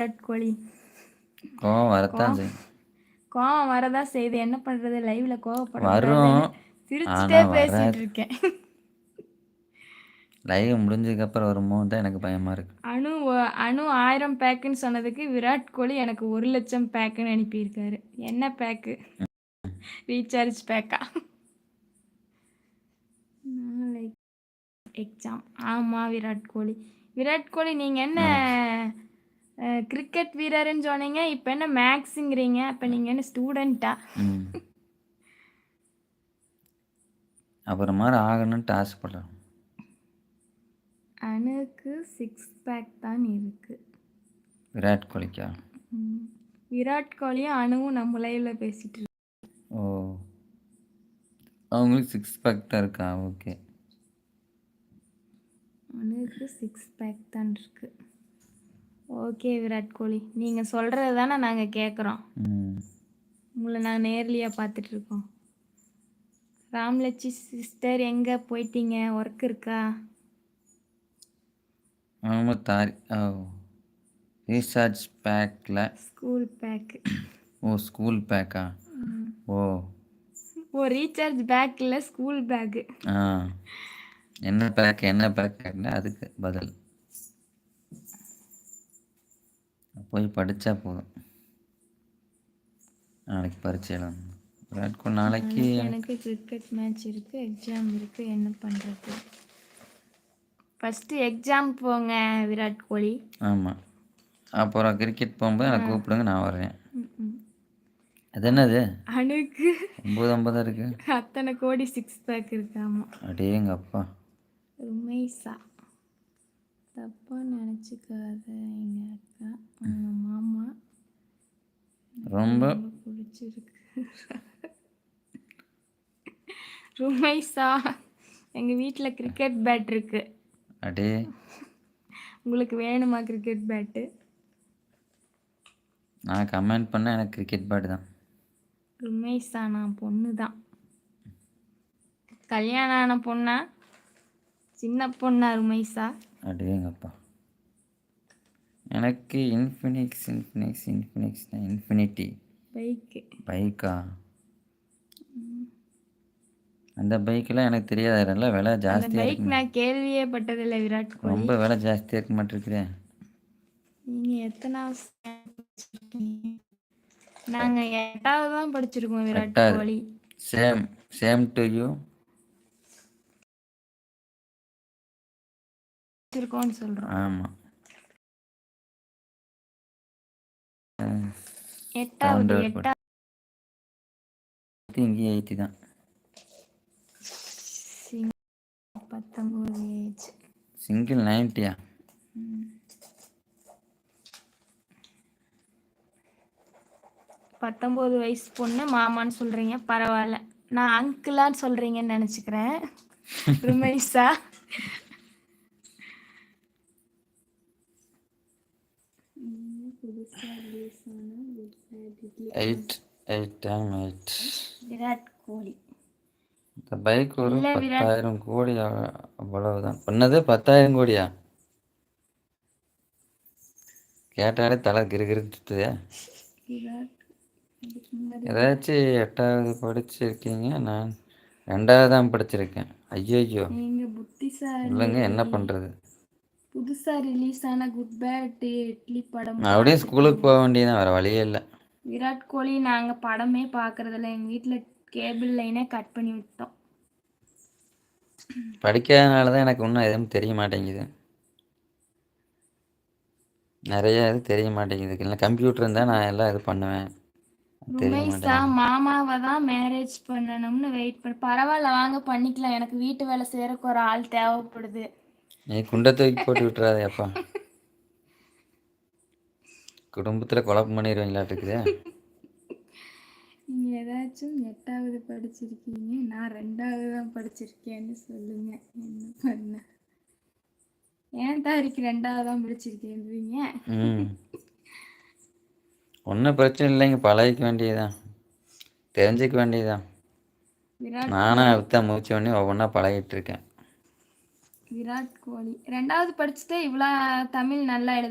விராட் கோலி கோவம் வரத்தான் செய்யும். கோவம் வரதா செய்யுது என்ன பண்றது? லைவ்ல கோவப்பட வரும். சிரிச்சுட்டே பேசிட்டு. இருக்கேன் லைவ் முடிஞ்சதுக்கப்புறம் வருமோ தான் எனக்கு பயமாக இருக்கு. அணு அணு ஆயிரம் பேக்குன்னு சொன்னதுக்கு விராட் கோலி எனக்கு ஒரு லட்சம் பேக்குன்னு அனுப்பியிருக்காரு. என்ன பேக்கு ரீசார்ஜ் பேக்கா எக்ஸாம் ஆமாம் விராட் கோலி. விராட் கோலி நீங்கள் என்ன கிரிக்கெட் வீரர்னு சொன்னீங்க. இப்போ என்ன மேக்ஸுங்கிறீங்க அப்போ நீங்கள் என்ன ஸ்டூடெண்ட்டா அப்புறம் மாதிரி ஆகணும்ட்டு ஆசைப்படுறேன் அணுக்கு சிக்ஸ் பேக் தான் இருக்கு. விராட் கோலிக்கா. விராட் கோலியும் அணுவும் நம்ம லைவ்ல பேசிட்டு ஓ. அவங்களுக்கு சிக்ஸ் பேக் தான் இருக்கா? ஓகே. அணுக்கு சிக்ஸ் பேக் தான் இருக்கு. ஓகே விராட் கோலி. நீங்கள் சொல்கிறது தானே நாங்கள் கேட்குறோம் ம். உங்களை நான் நேர்லையாக பார்த்துட்டு இருக்கோம். ராம்லட்சி சிஸ்டர் எங்கே போயிட்டீங்க? ஒர்க் இருக்கா? ஆமாம் தாரி ஓ. ரீசார்ஜ் பேக்கில் ஸ்கூல் பேக்கு ஓ ஸ்கூல் பேக்கா ஓ. ஓ ரீசார்ஜ் பேக் இல்லை ஸ்கூல் பேக்கு ஆ. என்ன பேக் என்ன பேக் அதுக்கு பதில். போய் படித்தா போதும். நாளைக்கு பரீட்சை எழுதணும். விராட் கோலி நாளைக்கு எனக்கு கிரிக்கெட் மேட்ச் இருக்கு எக்ஸாம் இருக்கு என்ன பண்ணுறது ஃபஸ்ட்டு எக்ஸாம் போங்க விராட் கோலி. ஆமாம் அப்புறம் கிரிக்கெட் போகும்போது எனக்கு கூப்பிடுங்க நான் வரேன். அது என்னது? அணுக்கு. ஒம்பது ஐம்பதா இருக்கு? அத்தனை கோடி சிக்ஸ் பேக் இருக்காமா அடே எங்கள் அப்பா ருமேஷா தப்பா நினச்சிக்காத எங்கள் அக்கா உங்கள் மாமா. ரொம்ப ரொம்ப பிடிச்சிருக்கு. ருமைசா எங்கள் வீட்டில் கிரிக்கெட் பேட் இருக்கு. அடே. உங்களுக்கு வேணுமா கிரிக்கெட் பேட்டு நான் கமெண்ட் பண்ண எனக்கு கிரிக்கெட் பேட் தான். ருமேஷா நான் பொண்ணு தான் கல்யாணம் ஆன பொண்ணா? சின்ன பொண்ணா ருமைசா அடே எங்கள் அப்பா எனக்கு Infinix Infinix Infinix infinity bike பைக்கா அந்த பைக்கெலாம் எனக்கு தெரியாதுல்ல விலை அந்த ஜாஸ்தியாக பைக் நான் கேள்வியே பட்டதில்லை விராட் கோலி. ரொம்ப விலை ஜாஸ்தியாக இருக்க மாட்டிருக்குதே. நீங்கள் படிச்சிருக்கீங்க? நாங்கள் எட்டாவது தான் படிச்சிருக்கோம் Virat. Kohli. Same same to you படிச்சிருக்கோம்னு சொல்கிறோம் ஆமாம் எட்டாவது எட்டாவது இங்கே எயிட்டி தான். பத்தொம்போது ஏஜ் சிங்கிள் நைன்ட்டியா பத்தொம்போது வயசு பொண்ணு மாமான்னு சொல்கிறீங்க பரவாயில்ல. நான் அங்கிளான்னு சொல்கிறீங்கன்னு நினச்சிக்கிறேன். Rumaisa eight eight time eight Virat Kohli. இந்த பைக் ஒரு. பத்தாயிரம் கோடி அவ்வ- அவ்வளவுதான். பண்ணது பத்தாயிரம் கோடியா? கேட்டாலே தலை முன்னாடி ஏதாச்சும் எட்டாவது படிச்சிருக்கீங்க நான் ரெண்டாவது தான் படிச்சிருக்கேன் ஐயோ புத்திசாலி. இல்லைங்க என்ன பண்ணுறது புதுசாக ரிலீஸ் ஆன குட் பேட் இட்லி படம் அப்படியே ஸ்கூலுக்கு போக வேண்டியதான் வேறு வழியே இல்லை. விராட் கோலி நாங்கள் படமே பார்க்கறதில்ல எங்கள் வீட்டில் கேபிள் லைனே கட் பண்ணி விட்டோம். படிக்காதனால தான் எனக்கு இன்னும் எதுவும் தெரிய மாட்டேங்குது. நிறைய இது தெரிய மாட்டேங்குது. இல்லை கம்ப்யூட்டர் இருந்தால் நான் எல்லாம் இது பண்ணுவேன். மாமாவை தான் மேரேஜ் பண்ணணும்னு வெயிட் பண்ண பரவாயில்ல வாங்க பண்ணிக்கலாம். எனக்கு வீட்டு வேலை செய்யறதுக்கு ஒரு ஆள் தேவைப்படுது. நீ குண்டை தூக்கி போட்டு விட்டுறாதே அப்பா குடும்பத்தில் குழப்பம் பண்ணிடுவீங்களாட்டுக்குதே நீங்கள் ஏதாச்சும் எட்டாவது படிச்சிருக்கீங்க நான் ரெண்டாவது தான் படிச்சிருக்கேன்னு சொல்லுங்க என்ன பண்ண? ஏன் தாரிக்கு ரெண்டாவது தான் படிச்சிருக்கேன்றீங்க? ம். ஒன்றும் பிரச்சனை இல்லைங்க பழகிக்க வேண்டியதுதான் தெரிஞ்சுக்க வேண்டியதுதான் நானும் அதுதான் மூச்சு பண்ணி ஒவ்வொன்றா பழகிட்டு இருக்கேன். விராட் கோலி. ரெண்டாவது படிச்சுட்டு இவ்வளோ தமிழ் நல்லா எழுது